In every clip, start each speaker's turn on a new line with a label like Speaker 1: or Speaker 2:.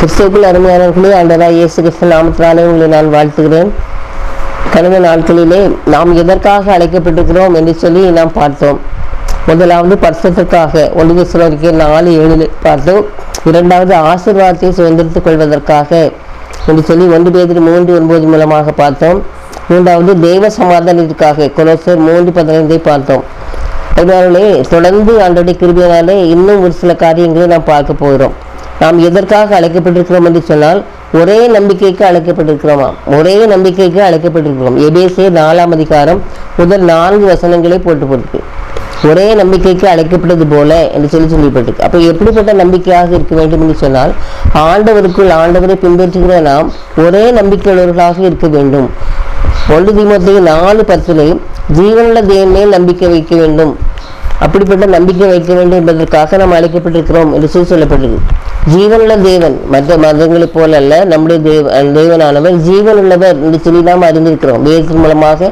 Speaker 1: கிறிஸ்துவுக்குள் அருமையானவர்களே ஆண்டவராய் இயேசு கிறிஸ்து நாமத்தினாலே உங்களை நான் வாழ்த்துகிறேன். கடந்த நாட்களிலே நாம் எதற்காக அழைக்கப்பட்டிருக்கிறோம் என்று சொல்லி நாம் பார்த்தோம். முதலாவது பரிசுத்திற்காக ஒன்று சிலருக்கு நாலு ஏழு பார்த்தோம். இரண்டாவது ஆசீர்வாதத்தை சுதந்திரத்துக் கொள்வதற்காக என்று சொல்லி ஒன்று பேதிரி மூன்று ஒன்பது மூலமாக பார்த்தோம். மூன்றாவது தெய்வ சமாதானத்திற்காக கொலோசர் மூன்று பதினைந்தை பார்த்தோம். அதனாலே தொடர்ந்து ஆண்டோடைய கிருபியினாலே இன்னும் ஒரு சில காரியங்களை நாம் பார்க்க போகிறோம். நாம் எதற்காக அழைக்கப்பட்டிருக்கிறோம் என்று சொன்னால் ஒரே நம்பிக்கைக்கு அழைக்கப்பட்டிருக்கிறோமா ஒரே நம்பிக்கைக்கு அழைக்கப்பட்டிருக்கிறோம். எபேசே நாலாம் அதிகாரம் முதல் நான்கு வசனங்களை போட்டு போட்டிருக்கு ஒரே நம்பிக்கைக்கு அழைக்கப்பட்டது போல என்று சொல்லி சொல்லப்பட்டிருக்கு. அப்போ எப்படிப்பட்ட நம்பிக்கையாக இருக்க வேண்டும் என்று சொன்னால் ஆண்டவருக்குள் ஆண்டவரை பின்பற்றுகிற நாம் ஒரே நம்பிக்கையுள்ளவர்களாக இருக்க வேண்டும். ஒன்று தீமோத்தேயு நாலு பத்திலே ஜீவனுள்ள தேவன் மேல் நம்பிக்கை வைக்க வேண்டும். அப்படிப்பட்ட நம்பிக்கை வைக்க வேண்டும் என்பதற்காக நாம் அழைக்கப்பட்டிருக்கிறோம் என்று சொல்லி சொல்லப்பட்டிருக்கு ஜீவனுள்ள தேவன் மற்ற மதங்களைப் போல அல்ல நம்முடைய தேவ தேவனானவர் ஜீவனுள்ளவர் என்று சொல்லி நாம் அறிந்திருக்கிறோம். வேதத்தின் மூலமாக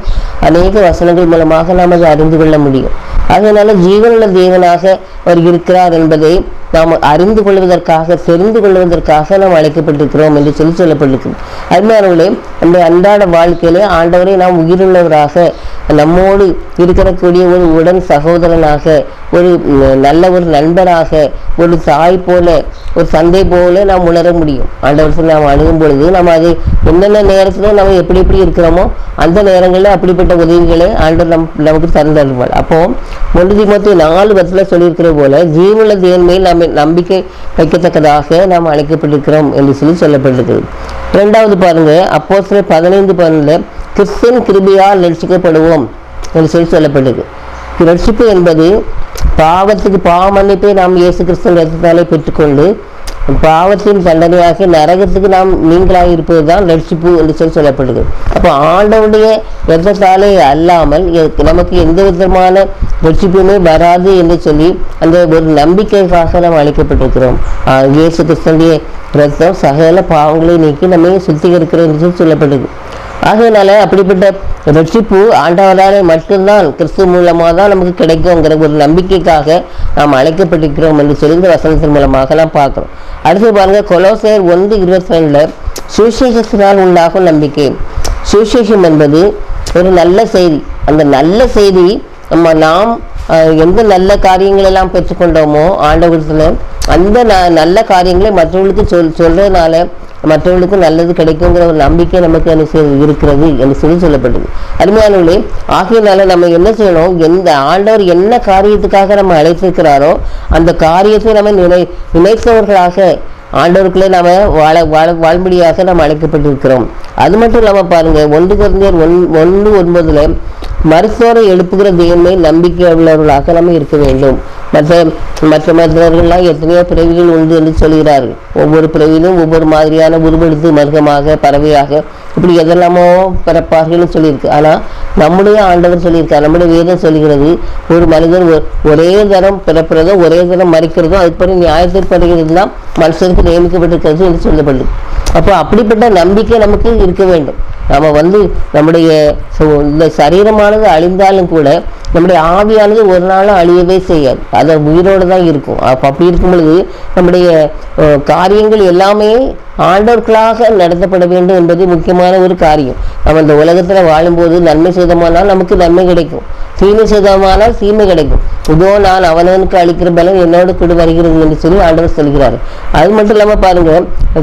Speaker 1: அநேக வசனங்கள் மூலமாக நாம் அதை அறிந்து கொள்ள முடியும். அதனால ஜீவனுள்ள தேவனாக அவர் இருக்கிறார் என்பதை நாம் அறிந்து கொள்வதற்காக தெரிந்து கொள்வதற்காக நாம் அழைக்கப்பட்டிருக்கிறோம் என்று சொல்லி சொல்லப்பட்டிருக்கிறோம் அதனாலே நம்முடைய அன்றாட வாழ்க்கையிலே ஆண்டவரை நாம் உயிருள்ளவராக நம்மோடு இருக்கக்கூடிய ஒரு உடன் சகோதரனாக ஒரு நல்ல ஒரு நண்பனாக ஒரு தாய் போல ஒரு சந்தை போல நாம் உணர முடியும். ஆண்டவர் நாம் அணுகும் பொழுது நம்ம அது என்னென்ன நேரத்தில் நம்ம எப்படி எப்படி இருக்கிறோமோ அந்த நேரங்களில் அப்படிப்பட்ட உதவிகளை ஆண்டவர் நம் நமக்கு தந்தருவார் அப்போ ஒன்று தீமத்து நாலு வருஷத்தில் சொல்லியிருக்கிற போல ஜீவனுள்ள தேன்மையில் நம்ம நம்பிக்கை வைக்கத்தக்கதாக நாம் அழைக்கப்பட்டிருக்கிறோம் என்று சொல்லி சொல்லப்பட்டிருக்கிறது இரண்டாவது பாருங்க அப்போ சில பதினைந்து பதினில் கிறிஸ்தன் கிருபியால் ரட்சிக்கப்படுவோம். என்று சொல்லி சொல்லப்பட்டது. ரட்சிப்பு என்பது பாவத்துக்கு பாவ மன்னிப்பை நாம் இயேசு கிறிஸ்தன் ரத்தத்தாலே பெற்றுக்கொண்டு பாவத்தின் தண்டனையாக நரகத்துக்கு நாம் நீங்களாக இருப்பது தான் ரட்சிப்பு என்று சொல்லி சொல்லப்படுது அப்போ ஆண்டவுடைய ரத்தத்தாலே அல்லாமல் எ- நமக்கு எந்த விதமான ரட்சிப்புமே வராது என்று சொல்லி அந்த ஒரு நம்பிக்கைக்காக நாம் அழைக்கப்பட்டிருக்கிறோம். இயேசு கிறிஸ்தனுடைய ரத்தம் சகல பாவங்களை நீக்கி நம்மை சுத்திகரிக்கிறோம் என்று சொல்லி சொல்லப்படுது ஆகையினால அப்படிப்பட்ட ரட்சிப்பு ஆண்டவரால் மட்டும்தான் கிறிஸ்து மூலமாக தான் நமக்கு கிடைக்குங்கிற ஒரு நம்பிக்கைக்காக நாம் அழைக்கப்பட்டிருக்கிறோம் என்று சொல்லி இந்த வசனத்தின் மூலமாக நாம் பார்க்குறோம். அடுத்து பாருங்கள் கொலோசையர் ஒன்று இருபத்தி ரெண்டில் சுவிசேஷத்தினால் உண்டாகும் நம்பிக்கை. சுவிசேஷம் என்பது ஒரு நல்ல செய்தி. அந்த நல்ல செய்தி நம்ம நாம் எந்த நல்ல காரியங்களெல்லாம் பெற்றுக்கொண்டோமோ ஆண்டவரத்தில் அந்த ந- நல்ல காரியங்களை மற்றவர்களுக்கு சொல் சொல்கிறதுனால மற்றவர்களுக்கும் நல்லது கிடைக்குங்கிற ஒரு நம்பிக்கை நமக்கு என்ன செய்ய- இருக்கிறது என்று சொல்லி சொல்லப்படுது அருமையானவர்களே ஆகையினால நம்ம என்ன செய்யணும்? எந்த ஆண்டவர் என்ன காரியத்துக்காக நம்ம அழைத்திருக்கிறாரோ அந்த காரியத்தை நம்ம நினை நினைத்தவர்களாக ஆண்டவருக்குள்ளே நாம் வாழ வாழ வாழ்படியாக நாம் அழைக்கப்பட்டிருக்கிறோம். அது மட்டும் இல்லாமல் பாருங்க ஒன்று குறைந்தர் ஒன் ஒன்று ஒன்பதில் மருத்துவரை எழுப்புகிற தெய்வமே நம்பிக்கை உள்ளவர்களாக நம்ம இருக்க வேண்டும். மற்ற மற்ற மற்றவர்கள்லாம் எத்தனையோ பிறவிகள் உண்டு என்று சொல்கிறார்கள். ஒவ்வொரு பிறவிலும் ஒவ்வொரு மாதிரியான உருவெடுத்து மருகமாக பறவையாக இப்படி எதெல்லாமோ பிறப்பார்கள்னு சொல்லியிருக்கு. ஆனால் நம்முடைய ஆண்டவர் சொல்லியிருக்கார். நம்முடைய வேதம் சொல்லுகிறது ஒரு மனிதன் ஒ- ஒரே தரம் பிறப்புறதோ ஒரே தரம் மறிக்கிறதோ அதுபடி நியாயத்திற்படுகிறது தான் மனுஷனுக்கு நியமிக்கப்பட்டிருக்கிறது என்று சொல்லப்படுது. அப்போ அப்படிப்பட்ட நம்பிக்கை நமக்கு இருக்க வேண்டும். நம்ம வந்து நம்முடைய இந்த சரீரமானது அழிந்தாலும் கூட நம்முடைய ஆவியானது ஒரு நாளும் அழியவே செய்யாது. அது உயிரோடு தான் இருக்கும். அப்போ அப்படி இருக்கும் பொழுது நம்முடைய காரியங்கள் எல்லாமே ஆண்டவர்களாக நடத்தப்பட வேண்டும் என்பது முக்கியமான ஒரு காரியம். நம்ம இந்த உலகத்தில் வாழும்போது நன்மை செய்தமானால் நமக்கு நன்மை கிடைக்கும். தீமை செய்தவனால் தீமை கிடைக்கும். இதோ நான் அவனவனுக்கு அளிக்கிற பலன் என்னோடு கூட வருகிறது என்று சொல்லி ஆண்டவர் சொல்கிறார். அது மட்டும் இல்லாமல் பாருங்க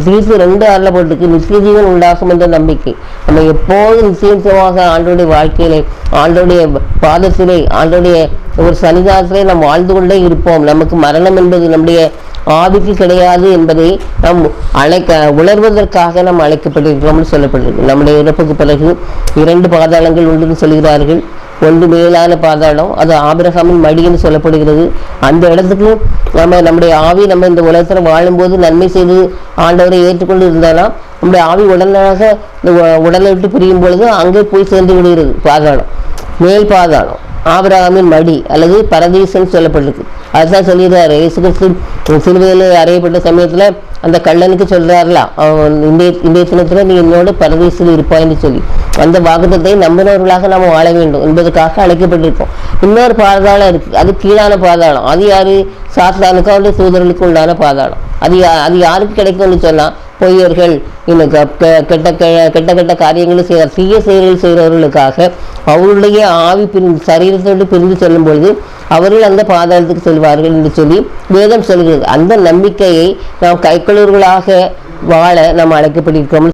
Speaker 1: தீர்த்து ரெண்டு ஆறுல போட்டுக்கு நித்திய ஜீவன் உண்டாகும் என்ற நம்பிக்கை. நம்ம எப்போதும் நிச்சயமாக ஆண்டோடைய வாழ்க்கையிலே ஆண்டோடைய பாதத்திலே ஆண்டோடைய ஒரு சன்னிதானத்திலே நாம் வாழ்ந்து கொண்டே இருப்போம். நமக்கு மரணம் என்பது நம்முடைய ஆவிக்கு கிடையாது என்பதை நாம் அழைக்க உணர்வதற்காக நாம் அழைக்கப்பட்டிருக்கிறோம்னு சொல்லப்படுகிறது. நம்முடைய இறப்புக்கு பிறகு இரண்டு பாதாளங்கள் உண்டுன்னு சொல்கிறார்கள். ஒன்று மேலான பாதாளம் அது ஆபிரகாமின் மடின்னு சொல்லப்படுகிறது. அந்த இடத்துக்கு நம்ம நம்முடைய ஆவி நம்ம இந்த உலகத்தில் வாழும்போது நன்மை செய்து ஆண்டவரை ஏற்றுக்கொண்டு இருந்தாலும் நம்முடைய ஆவி உடனாக இந்த உடலை விட்டு பிரியும் பொழுது அங்கே போய் சேர்ந்து விடுகிறது. பாதாளம். மேல் பாதாளம். ஆபிரகாமின் மடி அல்லது பரதீசன் சொல்லப்பட்டிருக்கு. அதுதான் சொல்லிடுறாரு இயேசு கிறிஸ்து சிலுவையில் அறையப்பட்ட சமயத்தில் அந்த கள்ளனுக்கு சொல்றாருல அவன் இந்திய இந்த தினத்தில் நீ என்னோட பரதீசில் இருப்பாய்ன்னு சொல்லி. அந்த வாக்குத்தத்தை நம்பினவர்களாக நாம் வாழ வேண்டும் என்பதற்காக அழைக்கப்பட்டிருக்கோம். இன்னொரு பாதாளம் இருக்குது அது கீழான பாதாளம். அது யாரு? சாத்தானுக்கு அவருடைய சூதர்களுக்கு உண்டான பாதாளம். அது யா- அது யாருக்கு கிடைக்கும்னு சொன்னால் பொய்யர்கள். இன்னும் கெட்ட கெ- கெட்ட கெட்ட காரியங்களை செய்கிற தீய செயல்கள் செய்கிறவர்களுக்காக அவருடைய ஆவி பின் சரீரத்தோடு பிரிந்து செல்லும் பொழுது அவர்கள் அந்த பாதாளத்துக்கு செல்வார்கள் என்று சொல்லி வேதம் சொல்கிறது. அந்த நம்பிக்கையை நாம் கைக்கொள்ளவர்களாக வாழ நாம் அழைக்கப்பட்டிருக்கிறோம்.